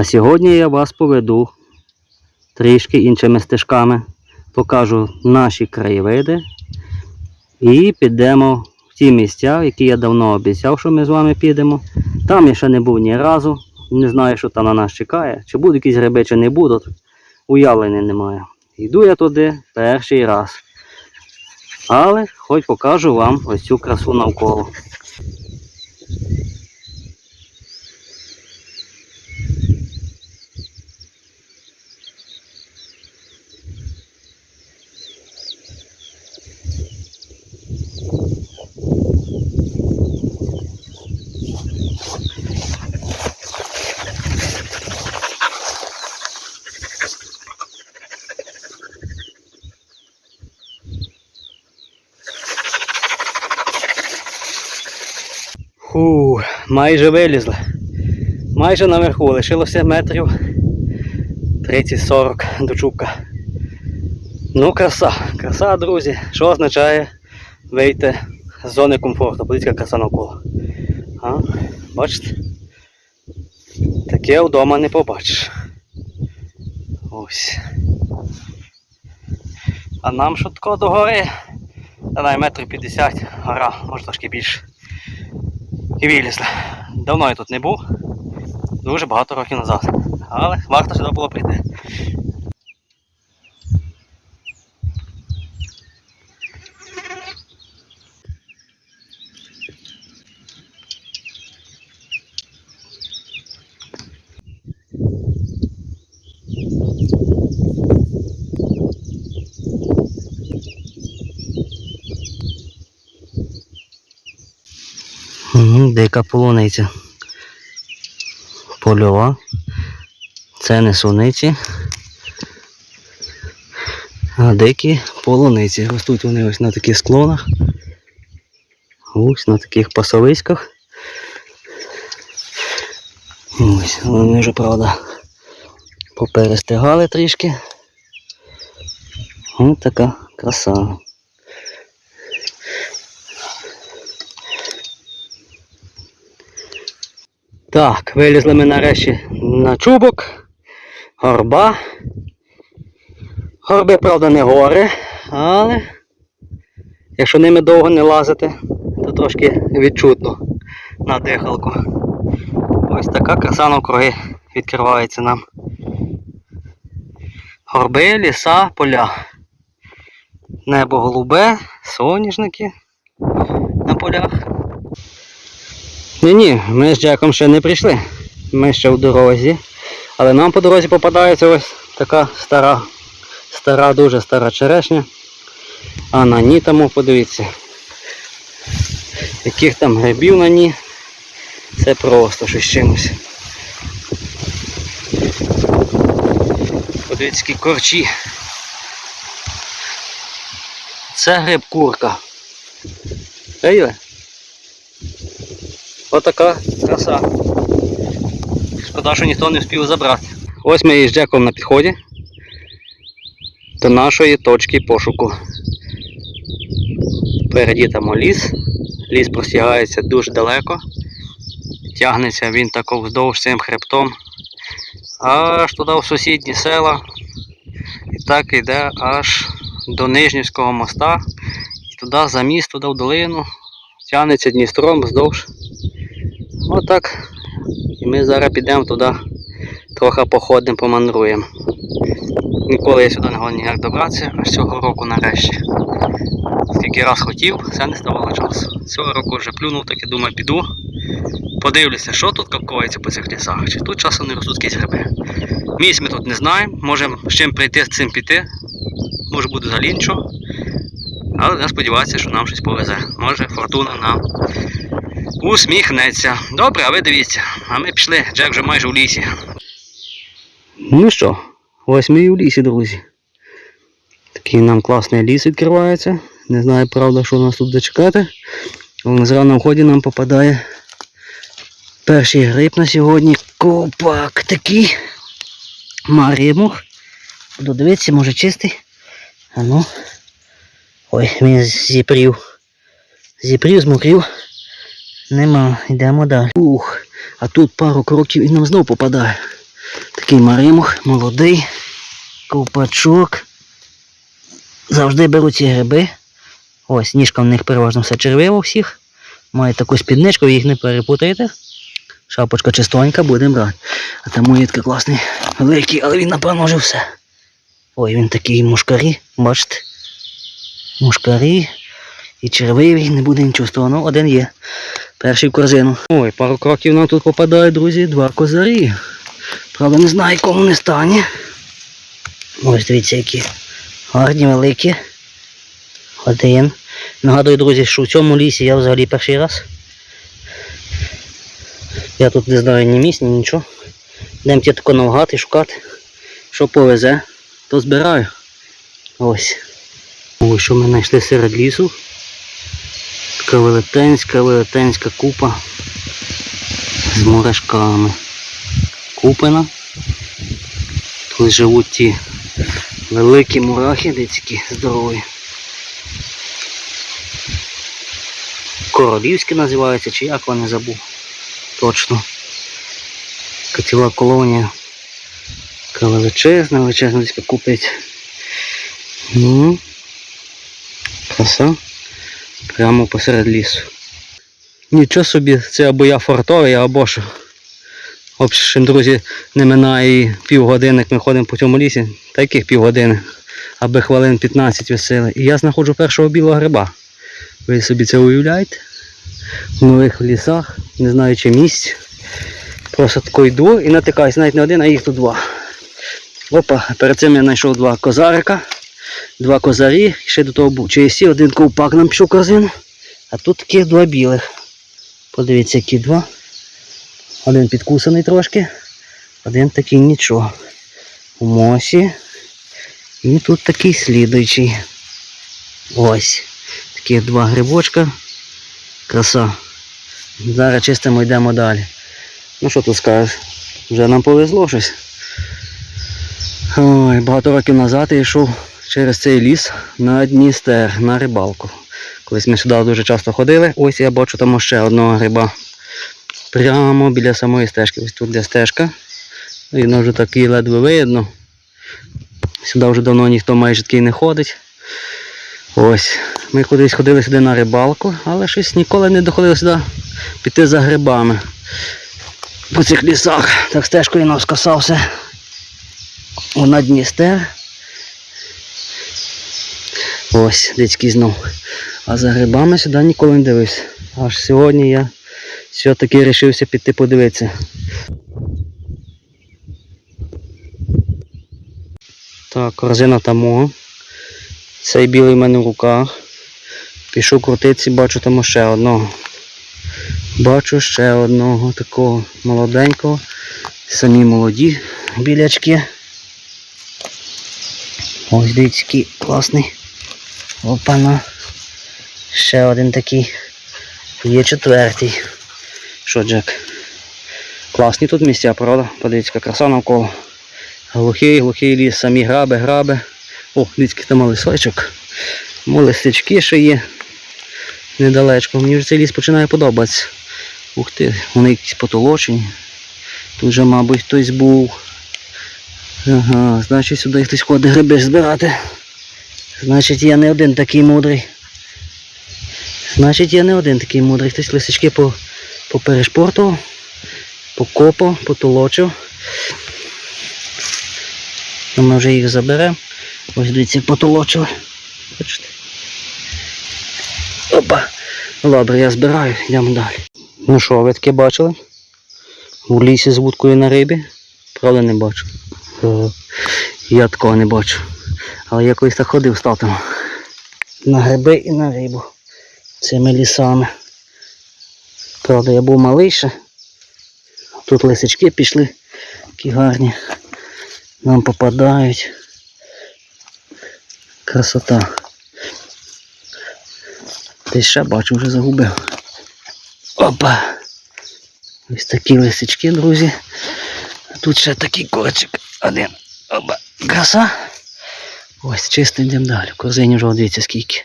А сьогодні я вас поведу трішки іншими стежками. Покажу наші краєвиди і підемо в ті місця, які я давно обіцяв, що ми з вами підемо. Там я ще не був ні разу. Не знаю, що там на нас чекає. Чи будуть якісь гриби, чи не будуть. Уявлення немає. Йду я туди перший раз. Але хоч покажу вам ось цю красу навколо. Майже вилізли. Майже наверху лишилося метрів 30-40 до чубка. Ну, краса, краса, друзі. Що означає вийти з зони комфорту? Подивіться, краса навколо. А? Бачите? Таке вдома не побачиш. Ось. А нам тако до гори? Давай метрів 50 гора, може трошки більше. І вилізли. Давно я тут не був, дуже багато років назад. Але варто сюди було прийти. Дика полуниця. Польова. Це не суниці. А дикі полуниці. Ростуть вони ось на таких склонах. Ось на таких пасовиськах. Ось, вони вже, правда, поперестигали трішки. Ось така краса. Так, вилізли ми нарешті на чубок. Горба. Горби, правда, не гори, але якщо ними довго не лазити, то трошки відчутно на дихалку. Ось така краса навкруги відкривається нам. Горби, ліса, поля. Небо голубе, соняшники на полях. Ні, ні, ми з Джеком ще не прийшли. Ми ще в дорозі. Але нам по дорозі попадається ось така стара, стара, дуже стара черешня. А на ній тому подивіться. Яких там грибів на ній. Це просто щось чимось. Подивіться, які корчі. Це гриб курка. Виділи? Отака краса. Шкода, що ніхто не встиг забрати. Ось ми із Джеком на підході до нашої точки пошуку. Впереді там ліс. Ліс простягається дуже далеко. Тягнеться він тако вздовж цим хребтом. Аж туди в сусідні села. І так йде аж до Нижнівського моста. І туди за міст, туди в долину. Тягнеться Дністром вздовж. Отак. І ми зараз підемо туди, трохи походимо, помандруємо. Ніколи я сюди не можу ніяк добратися, аж цього року нарешті. Скільки раз хотів, все не ставало часу. Цього року вже плюнув, так і думаю, піду. Подивлюся, що тут капкується по цих лісах, чи тут часом не ростуть якісь гриби. Місць ми тут не знаємо, можемо з чим прийти, з цим піти. Може буде взагалі нічого. Але я сподіваюся, що нам щось повезе. Може фортуна нам усміхнеться. Добре, а ви дивіться. А ми пішли, Джек вже майже в лісі. Ну що, ось ми і в лісі, друзі. Такий нам класний ліс відкривається. Не знаю, правда, що нас тут буде чекати. Але зразу на вході нам попадає перший гриб на сьогодні. Копак такий. Марімух. Буду дивитися, може чистий. А ну. Ой, він зіпрів. Зіпрів, змокрів. Нема, йдемо далі. Ух, а тут пару кроків і нам знов попадає. Такий маримух, молодий, ковпачок. Завжди беруть ці гриби. Ось, ніжка в них переважно все червива всіх. Має таку спідничку, їх не перепутаєте. Шапочка чистонька, будемо брати. А там мої класний, великий, але він напевно вже все. Ой, він такий мушкарі, бачите? Мушкарі і червивий, не буде нічого з того. Ну, один є. Перший в корзину. Ой, пару кроків нам тут попадає, друзі, два козарі. Правда, не знаю, кому не стані. Ось дивіться, які гарні, великі. Один. Нагадую, друзі, що в цьому лісі я взагалі перший раз. Я тут не знаю ні місць, ні нічого. Йдемо тако навгати шукати. Що повезе, то збираю. Ось. Ось що ми знайшли серед лісу. Така велетенська, велетенська купа з мурашками. Купина. Тут живуть ті великі мурахи, дицькі здорові. Королівські називаються, чи як вони забув. Точно. Така ціла колонія. Така величезна, величезна десь купить. Ну, краса. Прямо посеред лісу. Нічого собі, це або я фартовий, або що. В общем, друзі, не минає і півгодини, як ми ходимо по цьому лісі, таких півгодини, аби хвилин 15 весели. І я знаходжу першого білого гриба. Ви собі це уявляєте? В нових лісах, не знаючи місць. Просто тако йду і натикаюсь, навіть не один, а їх тут два. Опа, перед цим я знайшов два козарика, два козарі, ще до того був чиїсі, один ковпак нам пішов в корзину, а тут таких два білих. Подивіться, які два. Один підкусаний трошки, один такий нічого. У мосі. І тут такий слідуючий. Ось. Такі два грибочка. Краса. Зараз чистимо йдемо далі. Ну що тут скажеш? Вже нам повезло щось. Ой, багато років назад я йшов через цей ліс на Дністер, на рибалку. Колись ми сюди дуже часто ходили. Ось я бачу там ще одного гриба. Прямо біля самої стежки. Ось тут де стежка. І вже такий ледве видно. Сюди вже давно ніхто майже такий не ходить. Ось. Ми кудись ходили сюди на рибалку, але щось ніколи не доходило сюди піти за грибами. По цих лісах. Так стежкою нас касався. На Дністер. Ось, дицький знов. А за грибами сюди ніколи не дивився. Аж сьогодні я все-таки вирішився піти подивитися. Так, корзина там. Цей білий в мене в руках. Пішов крутитися, бачу там ще одного. Бачу ще одного такого молоденького. Самі молоді білячки. Ось дивіться, класний. Опана. Ще один такий. Є четвертий. Що, Джек? Класні тут місця, правда? Подивіться, краса навколо. Глухий, глухий ліс, самі граби, граби. О, дивіться, там лисочок. Мо листечки ще є. Недалечко. Мені вже цей ліс починає подобатися. Ух ти, вони якісь потолочені. Тут же, мабуть, хтось був. Ага, значить сюди хтось ходить гриби збирати. Значить я не один такий мудрий. Значить я не один такий мудрий. Хтось лисички по, поперешпортував, покопав, потолочив. А ми вже їх заберемо. Ось дивіться, потолочили. Бачите? Опа. Добре, я збираю, йдемо далі. Ну що, ви таке бачили? У лісі з вудкою на рибі? Правда не бачу. Е, Я такого не бачу. Але я колись так ходив з татом. На гриби і на рибу. Цими лісами. Правда, я був малий ще. Тут лисички пішли, такі гарні. Нам попадають. Красота. Десь ще бачу, вже загубив. Опа! Ось такі лисички, друзі. Тут ще такий корчик. Один. Опа. Краса. Ось, чисто йдемо далі. Корзині вже дивіться скільки.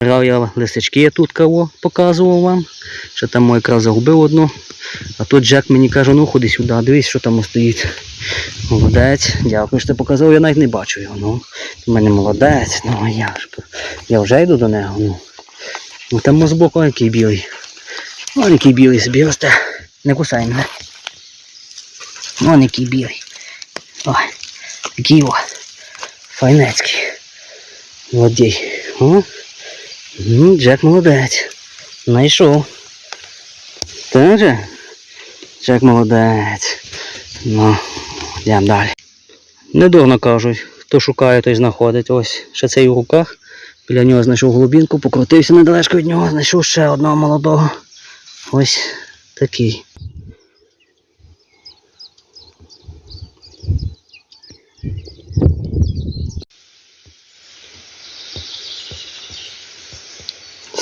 Брав я лисички, я тут кого показував вам. Ще там мой якраз загубив одну. А тут Джек мені каже, ну ходи сюди, дивись, що там стоїть. Молодець, дякую, що ти показав, я навіть не бачу його. Ну, у мене молодець, ну я ж. Я вже йду до нього. Ну, ну там збоку який білий. Вон який білий собі росте. Не кусай мене. Вон який білий. Ой, такий о. Файнецький. Злодій. О. Ну, Джек молодець. Знайшов. Так же? Джек молодець. Ну, йдемо далі. Недурно кажуть, хто шукає, той знаходить. Ось ще цей у руках. Біля нього знайшов голубінку, покрутився недалечко від нього, знайшов ще одного молодого. Ось такий.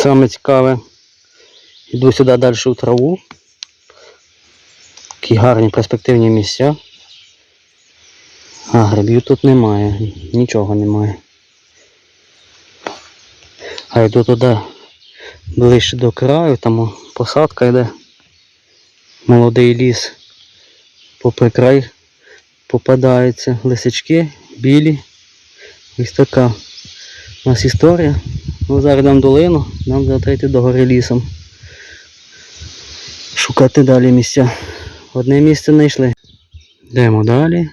Саме цікаве. Йду сюди далі у траву. Такі гарні перспективні місця. А грибів тут немає, нічого немає. А йду туди ближче до краю, там посадка йде. Молодий ліс. Попри край попадаються лисички, білі. Ось така у нас історія. Ну, зараз йдемо долину, нам треба йти до гори лісом. Шукати далі місця. Одне місце знайшли. Йдемо далі.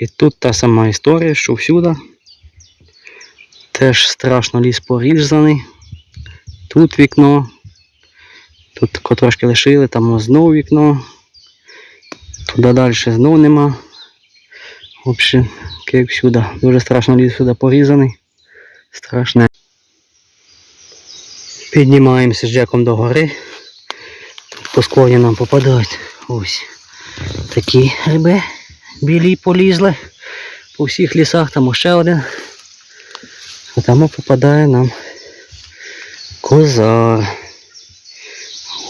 І тут та сама історія, що всюди. Теж страшно ліс порізаний. Тут вікно. Тут трошки лишили, там знову вікно. Туди далі знову нема. Взагалі, як всюди. Дуже страшно ліс сюди порізаний. Страшне. Піднімаємося з Джеком до гори. По склоні нам попадають ось такі гриби білі полізли. По всіх лісах там ще один. А там попадає нам козар.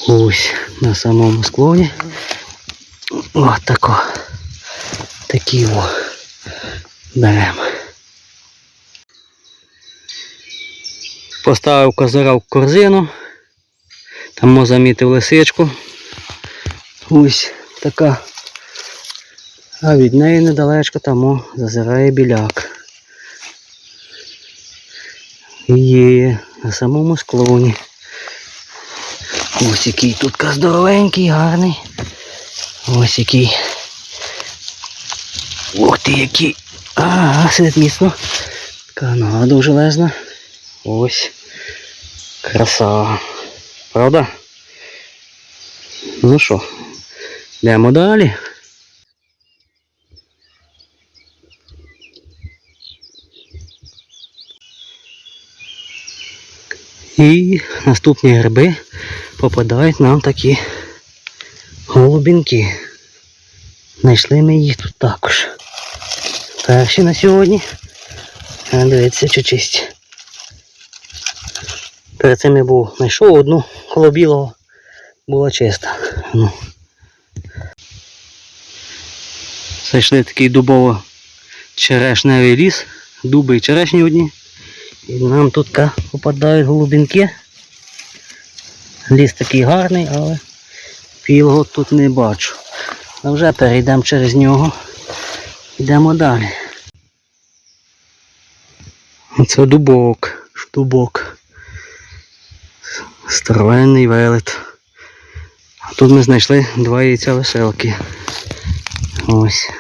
Ось на самому склоні. Ось тако. Такі о. Беремо. Поставив козара в корзину. Там можна замітив лисичку. Ось така. А від неї недалечко там зазирає біляк. Є на самому склоні. Ось який тут здоровенький, гарний. Ось який. Ух ти який. Ага, сидить міцно. Така нога довжелезна. Ось. Краса. Правда? Ну що, йдемо далі. І наступні гриби попадають нам такі голубінки. Знайшли ми їх тут також. Перші на сьогодні. Дивіться, чи чисті. Перед цим я був знайшов одну коло білого, була чиста. Ну. Зайшли такий дубово черешневий ліс, дуби і черешні одні. І нам тут попадають голубінки. Ліс такий гарний, але білого тут не бачу. А вже перейдемо через нього. Йдемо далі. Оце дубок, дубок. Здоровенний велет. Тут ми знайшли два яйця веселки. Ось.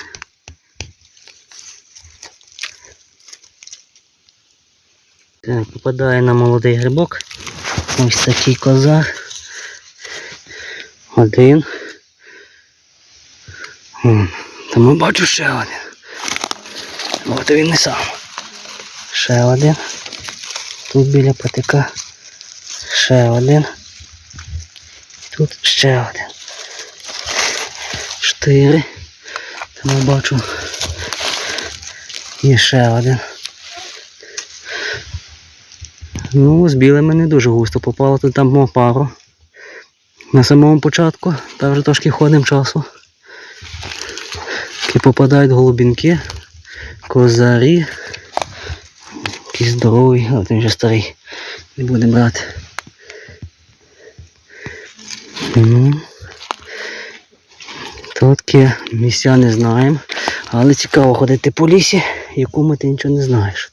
Так, попадає на молодий грибок. Ось такий козар. Один. Там я бачу ще один. От він не сам. Ще один. Тут біля патика. Ще один. Тут ще один. Чотири. Там я бачу. І ще один. Ну, з білими не дуже густо попало, тут там мав пару. На самому початку, та вже трошки ходимо часу. Такі попадають голубінки, козарі. Якийсь здоровий, а він вже старий. Не будемо брати. Ну, то таке місця не знаємо. Але цікаво ходити по лісі, якому ти нічого не знаєш.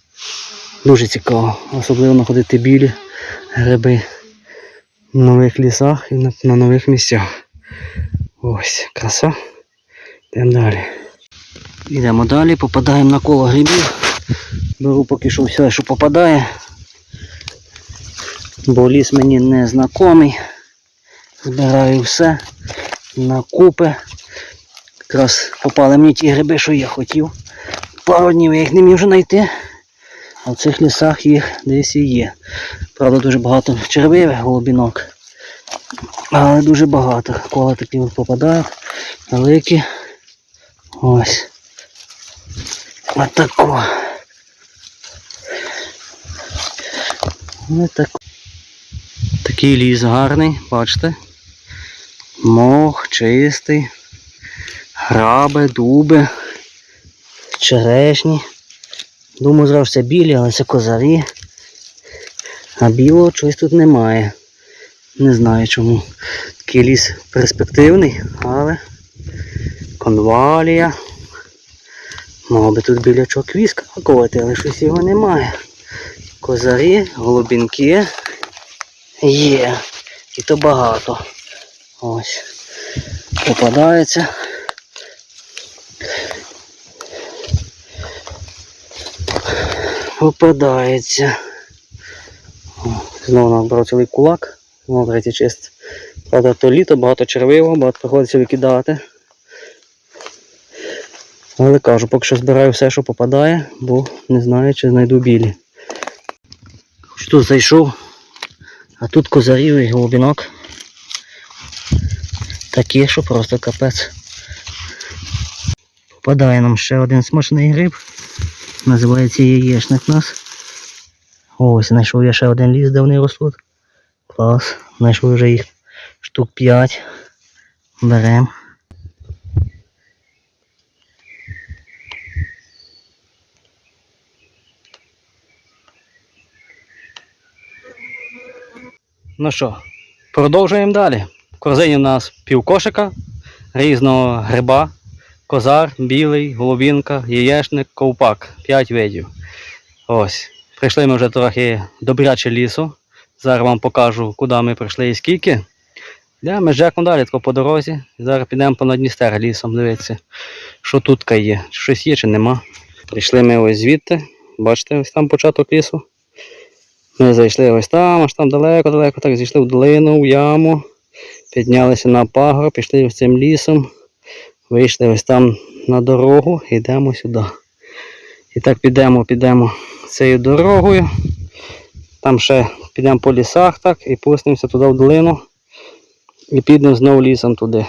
Дуже цікаво. Особливо знаходити білі гриби в нових лісах і на, на нових місцях. Ось, краса. Йдемо далі. Йдемо далі, попадаємо на коло грибів. Беру поки що все, що попадає. Бо ліс мені не знайомий. Збираю все на купи. Якраз попали мені ті гриби, що я хотів. Пару днів я їх не міг вже знайти. А в цих лісах їх десь і є. Правда, дуже багато червивих голубінок. Але дуже багато. Кола такі от попадають. Великі. Ось. Отако. Отак. Такий ліс гарний, бачите? Мох чистий, граби, дуби, черешні. Думаю, зразу це білі, але це козарі. А білого чогось тут немає. Не знаю чому. Такий ліс перспективний, але конвалія. Мав би тут білячок віск пакувати, але щось його немає. Козарі, голубінки є. І то багато. Ось. Попадається. Попадається. Знову набрав цілий кулак. Знову третій чист. Правда, то літо, багато червивого, багато приходиться викидати. Але кажу, поки що збираю все, що попадає, бо не знаю, чи знайду білі. Хоч тут зайшов, а тут козарів і голубінок. Такі, що просто капець. Попадає нам ще один смачний гриб. Називається яєчник нас. Ось, знайшов я ще один ліс, де вони ростуть. Клас. Знайшов вже їх штук 5. Беремо. Ну що, продовжуємо далі. Корзині у нас півкошика різного гриба, козар, білий, голубінка, яєчник, ковпак. 5 видів. Ось. Прийшли ми вже трохи добряче лісу. Зараз вам покажу, куди ми прийшли і скільки. Йдемо з Джеком далі по дорозі. Зараз підемо по Дністер лісом дивитися, що тут є. Щось є чи нема. Прийшли ми ось звідти. Бачите, ось там початок лісу. Ми зайшли ось там, аж там далеко-далеко, так зійшли в долину, в яму, піднялися на пагор, пішли цим лісом, вийшли ось там на дорогу йдемо сюди. І так підемо, підемо цією дорогою. Там ще підемо по лісах так і пустимося туди в долину. І підемо знову лісом туди.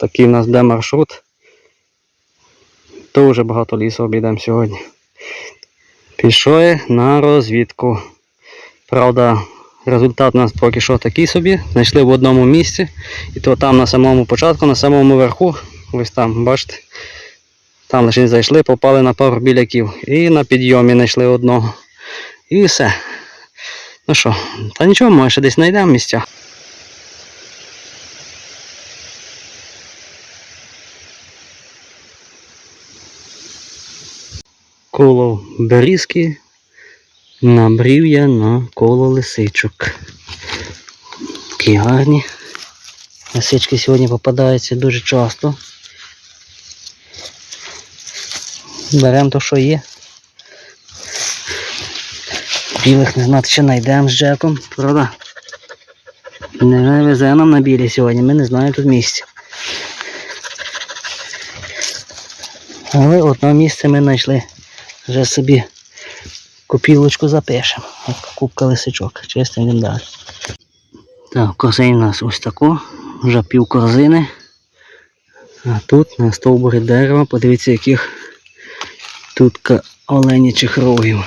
Такий в нас буде маршрут. Дуже багато лісу обійдемо сьогодні. Пішли на розвідку. Правда, результат у нас поки що такий собі. Знайшли в одному місці. І то там на самому початку, на самому верху, ось там, бачите, там лише зайшли, попали на пару біляків. І на підйомі знайшли одного. І все. Ну що, та нічого, може ще десь знайдемо місця. Коло берізки набрів я на коло лисичок. Такі гарні. Лисички сьогодні попадаються дуже часто. Беремо то, що є. Білих не знати, чи знайдемо з Джеком, правда? Не везе нам на білі сьогодні, ми не знаємо тут місця. Але одне місце ми знайшли. Вже собі копілочку запишемо. От кубка лисичок. Йдемо далі. Так, корзин у нас ось тако. Вже пів корзини. А тут на стовбурі дерева, подивіться, яких тут оленячих рогів.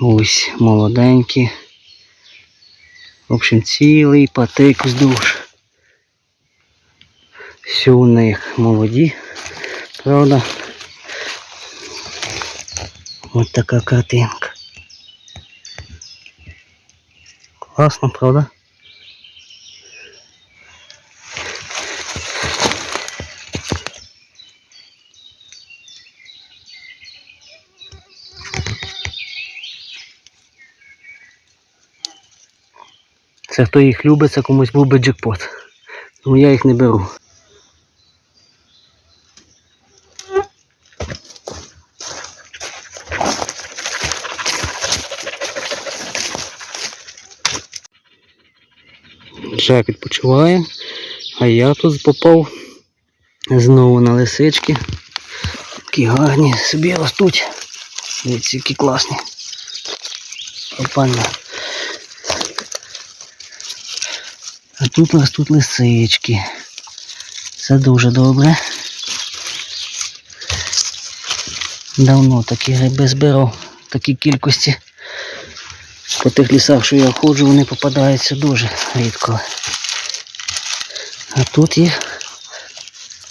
Ось молоденькі. В общем, цілий патик вздовж. Всі у них молоді, правда. Вот такая картинка. Классно, правда? Це хто їх любить, це комусь був би джекпот. Тому я їх не беру. Жак відпочиває, а я тут попав знову на лисички. Такі гарні собі ростуть. Дивіться, які класні. Опана. А тут ростуть лисички. Це дуже добре. Давно такі гриби збирав, такі кількості. По тих лісах, що я ходжу, вони попадаються дуже рідко. А тут їх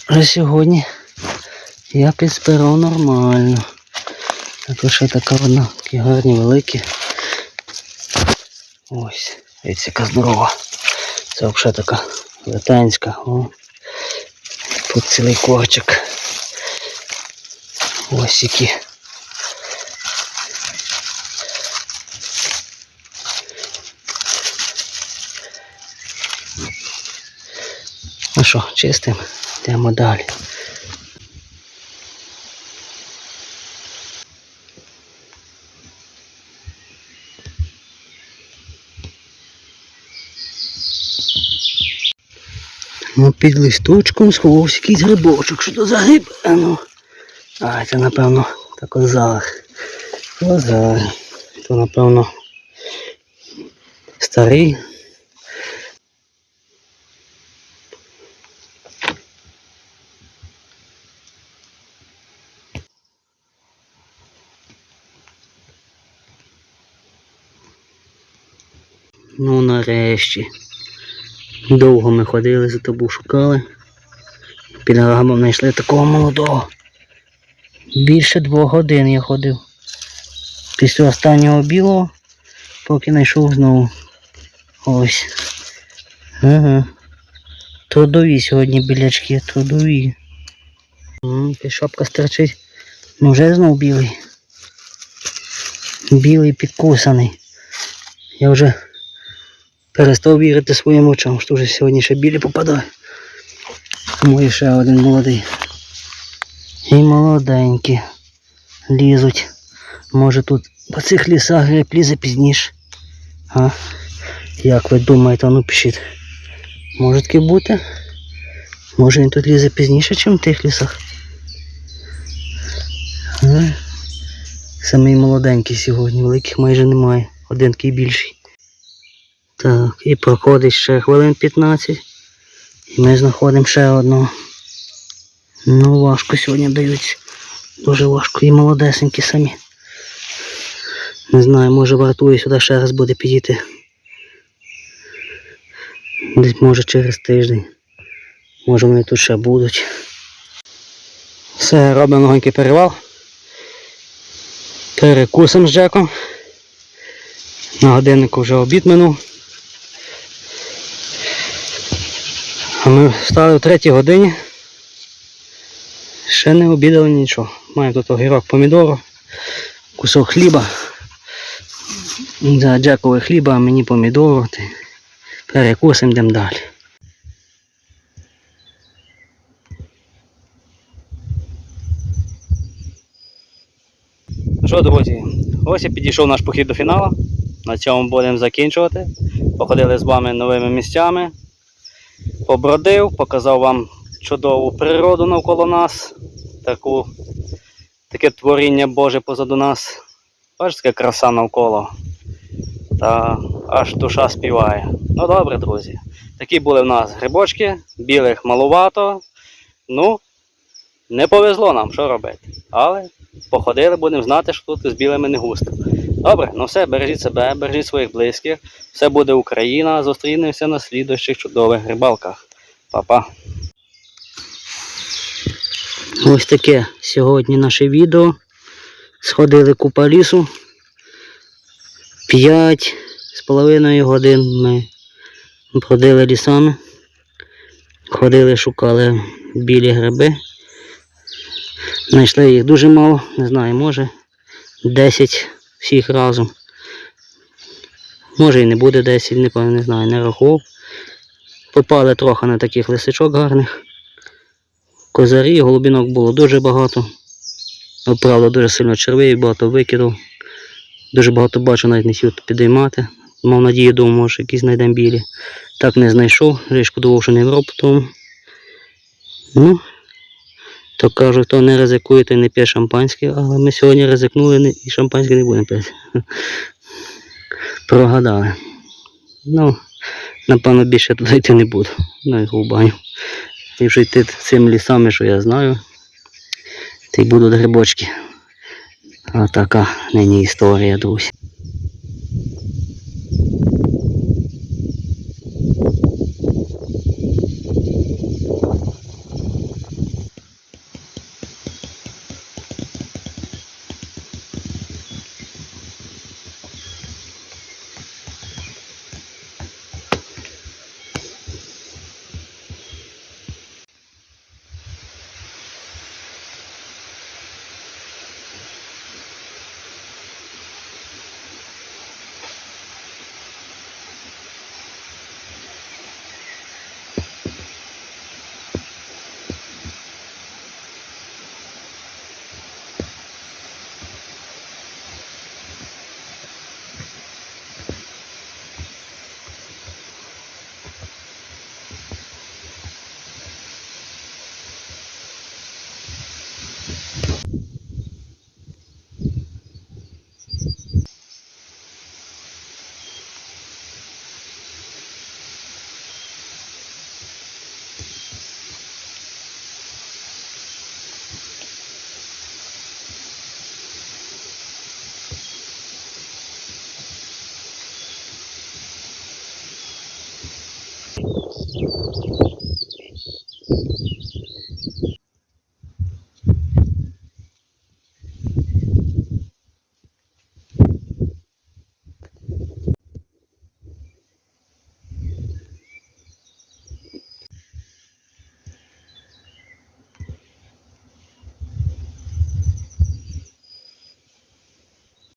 вже сьогодні я підзбирав нормально. Тут ще така одна, такі гарні великі. Ось, дивіться, яка здорова. Це взагалі така летанська. О. Тут цілий корчик. Ось які. Ну що, чистим, йдемо далі. Ну, під листочком сховався якийсь грибочок. Що то за гриб? А ну. А, це напевно та козар. Козар. То напевно старий. Ну нарешті. Довго ми ходили за тобою шукали. Під гамом знайшли такого молодого. Більше двох годин я ходив. Після останнього білого, поки знайшов знову. Ось. Ага. Трудові сьогодні білячки, трудові. Шапка стерчить. Ну вже знов білий. Білий підкусаний. Я вже перестав вірити своїм очам, що вже сьогодні ще білі попадає. Мой ще один молодий. І молоденькі. Лізуть. Може тут по цих лісах гриб лізе пізніше. А? Як ви думаєте, ну пишіть. Може таки бути? Може він тут лізе пізніше, ніж в тих лісах? Самий молоденький сьогодні, великих майже немає. Один такий більший. Так, і проходить ще хвилин 15. І ми знаходимо ще одного. Ну, важко сьогодні дають. Дуже важко. І молодесенькі самі. Не знаю, може вартує сюди ще раз буде підійти. Десь може через тиждень. Може вони тут ще будуть. Все, робимо легенький перевал. Перекусимо з Джеком. На годиннику вже обід минув. А ми встали в третій годині. Ще не обідали нічого. Маємо тут огірок помідору, кусок хліба. За Джекове хліба, а мені помідору. Перекусимо, йдемо далі. Що, друзі, ось і підійшов наш похід до фіналу. На цьому будемо закінчувати. Походили з вами новими місцями. Побродив, показав вам чудову природу навколо нас, таку, таке творіння Боже позаду нас. Бачите, яка краса навколо. Та аж душа співає. Ну добре, друзі. Такі були в нас грибочки, білих малувато. Ну, не повезло нам, що робити. Але походили, будемо знати, що тут з білими не густо. Добре, ну все, бережіть себе, бережіть своїх близьких. Все буде Україна. Зустрінемося на слідуючих чудових рибалках. Па-па. Ось таке сьогодні наше відео. Сходили купа лісу. П'ять з половиною годин ми ходили лісами. Ходили, шукали білі гриби. Знайшли їх дуже мало, не знаю, може 10 всіх разом. Може і не буде 10, не, не знаю, не рахував. Попали трохи на таких лисичок гарних. Козарі, голубінок було дуже багато. Ну, Правда, дуже сильно червиві, багато викидав. Дуже багато бачу, навіть не хотів підіймати. Мав надію, думав, може якісь знайдемо білі. Так не знайшов, вже шкодував, що не брав потім. Ну, то кажуть, хто не ризикує, той не п'є шампанське, але ми сьогодні ризикнули і шампанське не будемо пити. Прогадали. Ну, напевно, більше туди йти не буду. Ну, і в баню. Якщо йти цими лісами, що я знаю, то й будуть грибочки. А така нині історія, друзі.